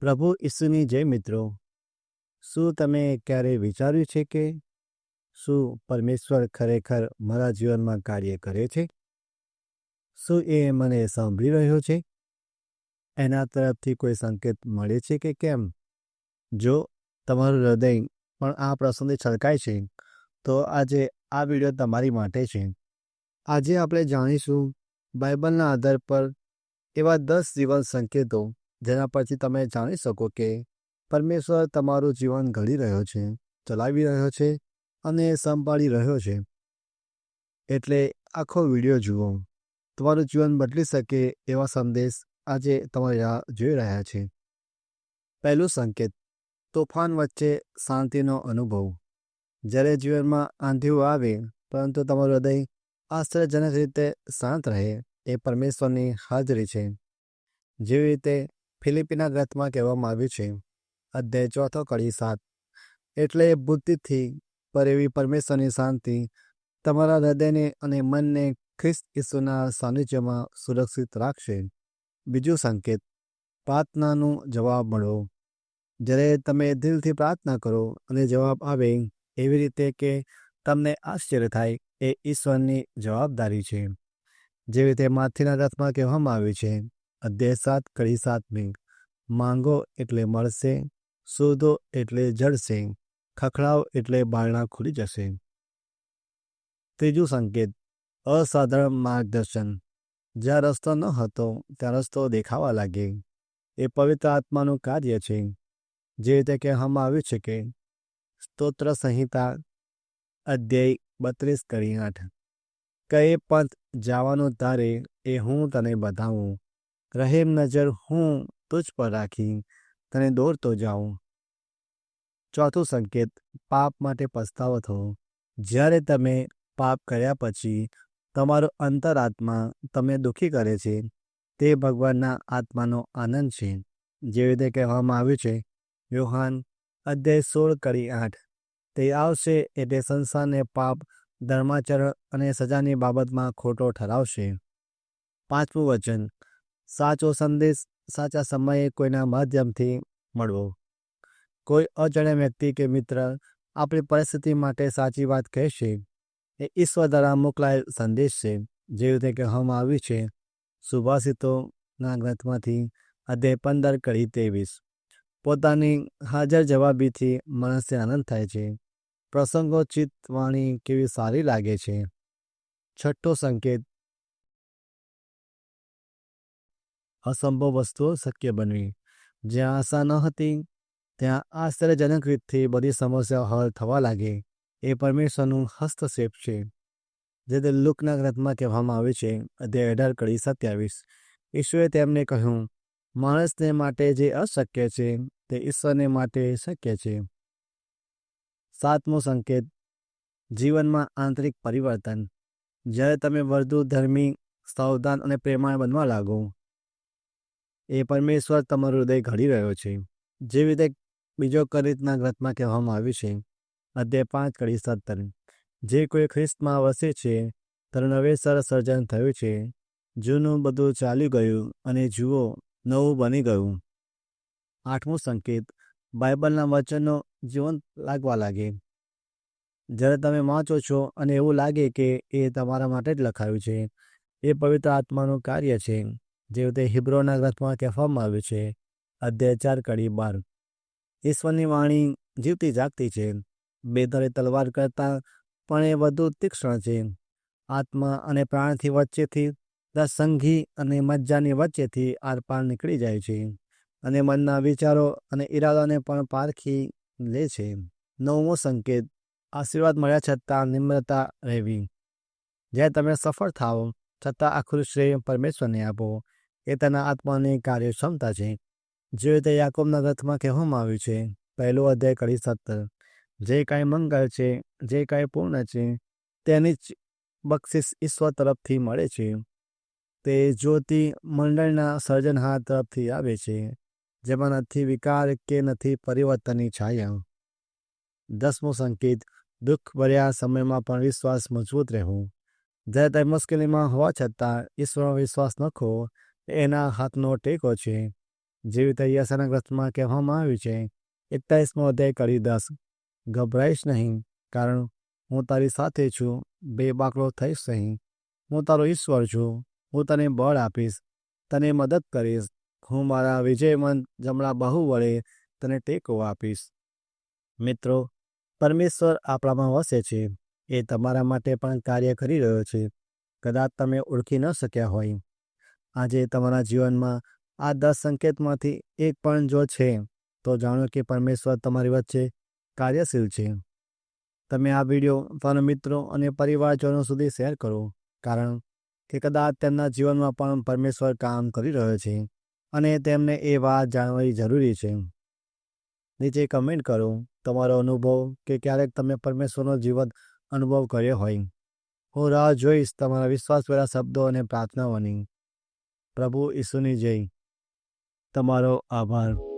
પ્રભુ ઈસુની જય મિત્રો. શું તમે ક્યારે વિચાર્યું છે કે શું પરમેશ્વર ખરેખર મારા જીવનમાં કાર્ય કરે છે? શું એ મને સાંભળી રહ્યો છે? એના તરફથી કોઈ સંકેત મળે છે કે કેમ? જો તમારું હૃદય પણ આ પ્રસંગે છલકાય છે, તો આજે આ વીડિયો તમારી માટે છે. આજે આપણે જાણીશું બાઇબલના આધાર પર એવા દસ જીવન સંકેતો જેના પરથી તમે જાણી શકો કે પરમેશ્વર તમારું જીવન ઘડી રહ્યો છે, ચલાવી રહ્યો છે અને સંભાળી રહ્યો છે. એટલે આખો વીડિયો જુઓ. તમારું જીવન બદલી શકે એવા સંદેશ આજે તમારે આ જોઈ રહ્યા છે. પહેલું સંકેત, તોફાન વચ્ચે શાંતિનો અનુભવ. જ્યારે જીવનમાં આંધિયું આવે, પરંતુ તમારું હૃદય આશ્ચર્યજનક રીતે શાંત રહે, એ પરમેશ્વરની હાજરી છે. જેવી રીતે ફિલિપિના ગ્રંથમાં કહેવામાં આવ્યું છે, અધ્યાય ચોથો કડી સાત. એટલે બુદ્ધિથી પર એવી પરમેશ્વરની શાંતિ, તમારા હૃદયને અને મનને ખ્રિસ્ત ઈસુના સાનિધ્યમાં સુરક્ષિત રાખશે. બીજું સંકેત, પ્રાર્થનાનું જવાબ મળો જ્યારે તમે દિલથી પ્રાર્થના કરો અને જવાબ આવે એવી રીતે કે તમને આશ્ચર્ય થાય એ ઈશ્વરની જવાબદારી છે. જેવી રીતે માથીના રથમાં કહેવામાં આવ્યું છે અધ્યાય સાત, કડી સાતમી માંગો એટલે મળશે, શોધો એટલે જડશે ખખડાવ એટલે બારણા ખુલી જશે. ત્રીજું સંકેત, અસાધારણ માર્ગદર્શન. જ્યાં રસ્તો ન હતો, ત્યાં રસ્તો દેખાવા લાગે. એ પવિત્ર આત્માનું કાર્ય છે. જે રીતે કહેવામાં આવ્યું છે કે, સ્તોત્ર સંહિતા, અધ્યાય બત્રીસ કરી આઠ. કઈ પંથ જવાનું તારે, એ હું તને બતાવું. રહેમ નજર હું તુજ પર રાખી તને દોરતો જાઉં ચોથો સંકેત પાપ માટે પસ્તાવો થવો જ્યારે તમે પાપ કર્યા પછી તમારો અંતરાત્મા તમને દુઃખી કરે છે તે ભગવાનના આત્માનો આનંદ છે જેવી રીતે કહેવામાં આવ્યું છે યોહાન અધ્યાય સોળ કરી આઠ તે આવશે એટલે સંસારને પાપ ધર્માચરણ અને સજાની બાબતમાં ખોટો ઠરાવશે. પાંચમું વચન સાચો સંદેશ, સાચા સમયે કોઈના માધ્યમથી મળવો. કોઈ અજાણ્યા વ્યક્તિ કે મિત્ર આપણી પરિસ્થિતિ માટે સાચી વાત કહેશે. એ ઈશ્વર દ્વારા મોકલાયેલ સંદેશ છે. જે રીતે કહેવામાં આવ્યું છે. સુભાષિતોના ગ્રંથમાંથી અધ્યાય પંદર કડી ત્રેવીસ. પોતાની હાજર જવાબીથી મનસે આનંદ થાય છે. પ્રસંગોચિત વાણી કેવી સારી લાગે છે. છઠ્ઠો સંકેત અસંભવ વસ્તુઓ શક્ય બનવી. જ્યાં આશા ન હતી, ત્યાં આશ્ચર્યજનક રીતથી બધી સમસ્યાઓ હલ થવા લાગે. એ પરમેશ્વરનું હસ્તક્ષેપ છે, જે તે લુકના ગ્રંથમાં કહેવામાં આવે છે, અધ્યાય અઢાર કડી સત્યાવીસ. ઈશ્વરે તેમને કહ્યું, માણસને માટે જે અશક્ય છે, તે ઈશ્વરને માટે શક્ય છે. સાતમો સંકેત, જીવનમાં આંતરિક પરિવર્તન. જ્યારે તમે વધુ ધર્મી સાવધાન અને પ્રેમાળ બનવા લાગો એ પરમેશ્વર તમારું હૃદય ઘડી રહ્યો છે. જેવી રીતે બીજો કરીતના ગ્રંથમાં કહેવામાં આવ્યું છે, અધ્યાય પાંચ કડી સત્તર. જે કોઈ ખ્રિસ્તમાં વસે છે, તેનું નવેસર સર્જન થયું છે. જૂનું બધું ચાલ્યું ગયું અને જુઓ, નવું બની ગયું. આઠમું સંકેત. બાઇબલના વચનો જીવંત લાગવા લાગે. જ્યારે તમે વાંચો છો અને એવું લાગે કે એ તમારા માટે જ લખાયું છે, એ પવિત્ર આત્માનું કાર્ય છે. જે રીતે હિબ્રોના ગ્રંથમાં કહેવામાં આવ્યું છે, અધ્યાય ચાર કડી બાર. ઈશ્વરની વાણી જીવતી જાગતી છે બેદરે તલવાર કરતાં પણ એ વધુ તીક્ષ્ણ છે. આત્મા અને પ્રાણથી વચ્ચેથી સંઘી અને મજ્જાની વચ્ચેથી આરપાર નીકળી જાય છે અને મનના વિચારો અને ઈરાદાને પણ પારખી લે છે. નવમો સંકેત, આશીર્વાદ મળ્યા છતાં નિમ્રતા રહેવી. જ્યારે તમે સફળ થાઓ, છતાં આખું શ્રેય પરમેશ્વરને આપો એ તેના આત્માની કાર્યક્ષમતા છે. જે રીતે યાકોબના ગ્રંથમાં કહેવામાં આવ્યું છે, પહેલો અધ્યાય કડી સત્તર. જે કાંઈ મંગળ છે, જે કાંઈ પૂર્ણ છે, તેની જ બક્ષિસ ઈશ્વર તરફથી મળે છે. તે જ્યોતિ મંડળના સર્જનહાર તરફથી આવે છે, જેમાં નથી વિકાર કે નથી પરિવર્તનની છાયા. દસમો સંકેત, દુઃખ ભર્યા સમયમાં પણ વિશ્વાસ મજબૂત રહેવું. જ્યારે તમે મુશ્કેલીમાં હોવા છતાં ઈશ્વરનો વિશ્વાસ નખો એના હાથનો ટેકો છે. જેવી રીતે યશાના ગ્રંથમાં કહેવામાં આવ્યું છે, એકતાલીસમો અધ્યાય કરી દસ ગભરાઈશ નહીં, કારણ હું તારી સાથે છું, બે બાકડો થઈશ નહીં. હું તારો ઈશ્વર છું, હું તને બળ આપીશ, તને મદદ કરીશ, હું મારા વિજયમન જમણા બાહુ વડે તને ટેકો આપીશ. મિત્રો, પરમેશ્વર આપણામાં વસે છે, એ તમારા માટે પણ કાર્ય કરી રહ્યો છે. કદાચ તમે ઓળખી ન શક્યા હોય. આજે તમારા જીવનમાં આ દસ સંકેતમાંથી એક પણ જો છે, તો જાણો કે પરમેશ્વર તમારી વચ્ચે કાર્યશીલ છે. તમે આ વીડિયો તમારા મિત્રો અને પરિવારજનો સુધી શેર કરો, કારણ કે કદાચ તેમના જીવનમાં પણ પરમેશ્વર કામ કરી રહ્યો છે અને તેમને એ વાત જાણવી જરૂરી છે. નીચે કમેન્ટ કરો, તમારો અનુભવ કે ક્યારેક તમે પરમેશ્વરનો જીવન અનુભવ કર્યો હોય. હું રાહ જોઈશ તમારા વિશ્વાસભર્યા શબ્દો અને પ્રાર્થનાઓની. પ્રભુ ઈસુની જય. તમારો આભાર.